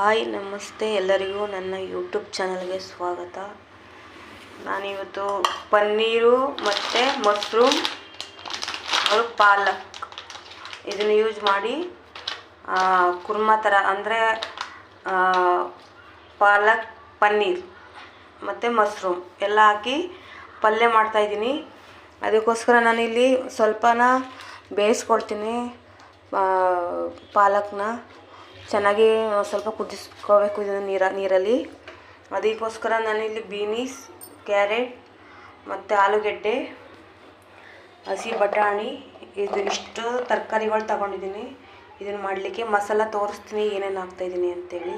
Hi, ನಮಸ್ತೆ ಎಲ್ಲರಿಗೂ ನನ್ನ ಯೂಟ್ಯೂಬ್ ಚಾನಲ್ಗೆ ಸ್ವಾಗತ. ನಾನಿವತ್ತು ಪನ್ನೀರು ಮತ್ತು ಮಶ್ರೂಮ್, ಅವರು ಪಾಲಕ್. ಇದನ್ನು ಯೂಸ್ ಮಾಡಿ ಕುರ್ಮಾ ಥರ ಅಂದರೆ ಪಾಲಕ್, ಪನ್ನೀರ್ ಮತ್ತು ಮಶ್ರೂಮ್ ಎಲ್ಲ ಹಾಕಿ ಪಲ್ಯ ಮಾಡ್ತಾಯಿದ್ದೀನಿ ಅದಕ್ಕೋಸ್ಕರ ನಾನಿಲ್ಲಿ ಸ್ವಲ್ಪನ ಬೇಯಿಸ್ಕೊಳ್ತೀನಿ ಪಾಲಕ್ನ. ಚೆನ್ನಾಗಿ ಸ್ವಲ್ಪ ಕುದಿಸ್ಕೋಬೇಕು ಇದನ್ನು ನೀರ, ನೀರಲ್ಲಿ. ಅದಕ್ಕೋಸ್ಕರ ನಾನಿಲ್ಲಿ ಬೀನೀಸ್, ಕ್ಯಾರೆಟ್ ಮತ್ತು ಆಲೂಗೆಡ್ಡೆ, ಹಸಿ ಬಟಾಣಿ, ಇದು ಇಷ್ಟು ತರಕಾರಿಗಳು ತಗೊಂಡಿದ್ದೀನಿ. ಇದನ್ನು ಮಾಡಲಿಕ್ಕೆ ಮಸಾಲ ತೋರಿಸ್ತೀನಿ, ಏನೇನು ಹಾಕ್ತಾಯಿದ್ದೀನಿ ಅಂತೇಳಿ.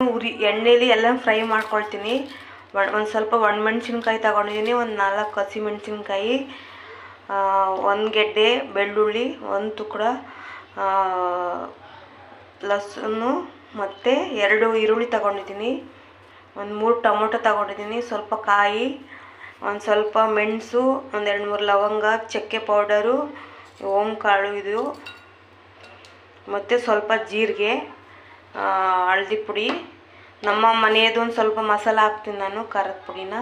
ಉರಿ, ಎಣ್ಣೆಲಿ ಎಲ್ಲ ಫ್ರೈ ಮಾಡ್ಕೊಳ್ತೀನಿ. ಒಂದು ಸ್ವಲ್ಪ ಒಣಮೆಣ್ಸಿನ್ಕಾಯಿ ತಗೊಂಡಿದ್ದೀನಿ, ಒಂದು ನಾಲ್ಕು ಹಸಿ ಮೆಣಸಿನ್ಕಾಯಿ ಒಂದು ಗೆಡ್ಡೆ, ಬೆಳ್ಳುಳ್ಳಿ, ಒಂದು ತುಕಡ ಲಸನ್ನು ಮತ್ತು ಎರಡು ಈರುಳ್ಳಿ ತಗೊಂಡಿದ್ದೀನಿ. ಒಂದು ಮೂರು ಟೊಮೊಟೊ ತಗೊಂಡಿದ್ದೀನಿ. ಸ್ವಲ್ಪ ಕಾಯಿ, ಒಂದು ಸ್ವಲ್ಪ ಮೆಣಸು, ಒಂದು ಎರಡು ಮೂರು ಲವಂಗ, ಚಕ್ಕೆ ಪೌಡರು ಕಾಳು ಇದು. ಮತ್ತು ಸ್ವಲ್ಪ ಜೀರಿಗೆ ಹಳದಿ ಪುಡಿ. ನಮ್ಮ ಮನೆಯದು ಒಂದು ಸ್ವಲ್ಪ ಮಸಾಲ ಹಾಕ್ತೀನಿ ನಾನು, ಖಾರದ ಪುಡಿನ.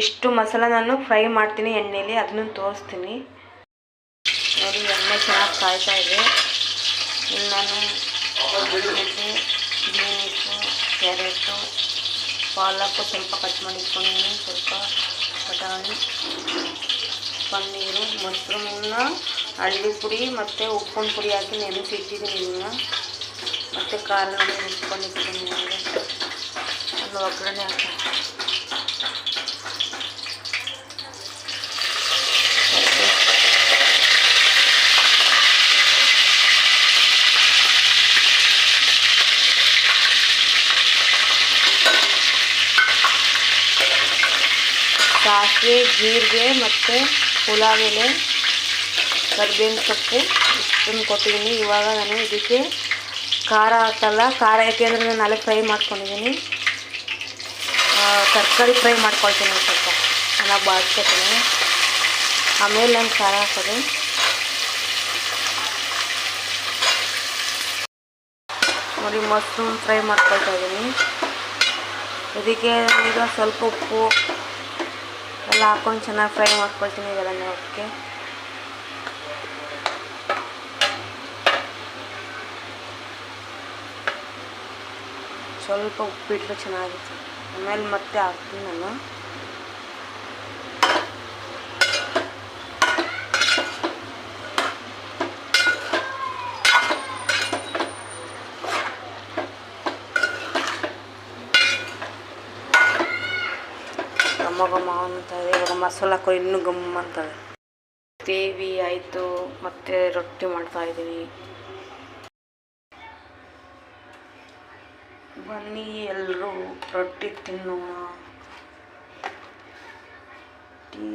ಇಷ್ಟು ಮಸಾಲ ನಾನು ಫ್ರೈ ಮಾಡ್ತೀನಿ ಎಣ್ಣೆಲಿ ಅದನ್ನು ತೋರಿಸ್ತೀನಿ. ನೋಡಿ, ಎಣ್ಣೆ ಚೆನ್ನಾಗಿ ಕಾಯ್ತಾ ಇದೆ. ನಾನು ಆಲೂಗೆಡ್ಡೆ ಬೀನ್ಸು ಕ್ಯಾರೆಟು ಪಾಲಕ್ಕು ಸ್ವಲ್ಪ ಕಟ್ ಮಾಡಿ ಇಟ್ಕೊಂಡಿದ್ದೀನಿ ಸ್ವಲ್ಪ ಬಟಾಣಿ ಪನ್ನೀರು ಮಶ್ರೂಮನ್ನ ಹಳ್ಳಿ ಪುಡಿ ಮತ್ತು ಉಪ್ಪಿನ ಪುಡಿ ಹಾಕಿ ನೆನೆಸಿ ಇಟ್ಟಿದ್ದೀನಿ ಇದನ್ನ ಮತ್ತು ಖಾರ ಇಟ್ಕೊಂಡು ಇಟ್ಕೊಂಡಿದ್ದೀನಿ ಅಲ್ಲಿ ಒಗ್ಗರಣೆ ಹಾಕಿ ಸಾಸಿವೆ, ಜೀರಿಗೆ ಮತ್ತು ಎಲೆ, ಕರಿಬೇವಿನ ಸೊಪ್ಪು, ಇಷ್ಟನ್ನು ಕೊಟ್ಟಿದ್ದೀನಿ. ಇವಾಗ ನಾನು ಇದಕ್ಕೆ ಖಾರ ಹಾಕಲ್ಲ. ಖಾರ ಯಾಕೆಂದರೆ ನಾನು ಅಲ್ಲೇ ಫ್ರೈ ಮಾಡ್ಕೊಂಡಿದ್ದೀನಿ. ತರಕಾರಿ ಫ್ರೈ ಮಾಡ್ಕೊಳ್ತೀನಿ ಸ್ವಲ್ಪ. ಚೆನ್ನಾಗಿ ಬಾಡ್ಸ್ಕೊತೀನಿ ಆಮೇಲೆ ನಾನು ಖಾರ ಹಾಕೋದು. ನೋಡಿ ಮಶ್ರೂಮ್ ಫ್ರೈ ಮಾಡ್ಕೊಳ್ತಾ ಇದ್ದೀನಿ. ಇದಕ್ಕೆ ಈಗ ಸ್ವಲ್ಪ ಉಪ್ಪು ಎಲ್ಲ ಹಾಕೊಂಡು ಚೆನ್ನಾಗಿ ಫ್ರೈ ಮಾಡ್ಕೊಳ್ತೀನಿ ಇದೆಲ್ಲ ಅದಕ್ಕೆ ಸ್ವಲ್ಪ ಉಪ್ಪಿಟ್ಟರೆ ಚೆನ್ನಾಗಿತ್ತು. ಆಮೇಲೆ ಮತ್ತೆ ಹಾಕ್ತೀನಿ ನಾನು. ಘಮ ಘಮ ಅಂತದೆ ಇವಾಗ ಮಸಾಲ ಹಾಕೋ ಇನ್ನೂ ಗಮ್ ಅಂತದೆ ಗ್ರೇವಿ ಆಯಿತು, ಮತ್ತು ರೊಟ್ಟಿ ಮಾಡ್ತಾ ಇದ್ದೀನಿ ಬನ್ನಿ ಎಲ್ಲರೂ ರೊಟ್ಟಿ ತಿನ್ನೋಣ. ಟೀ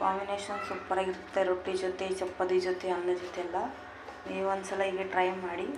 ಕಾಂಬಿನೇಷನ್ ಸೂಪರಾಗಿರುತ್ತೆ ರೊಟ್ಟಿ ಜೊತೆ, ಚಪಾತಿ ಜೊತೆ, ಅನ್ನ ಜೊತೆ ಎಲ್ಲ. ನೀವು ಒಂದ್ಸಲ ಹೀಗೆ ಟ್ರೈ ಮಾಡಿ.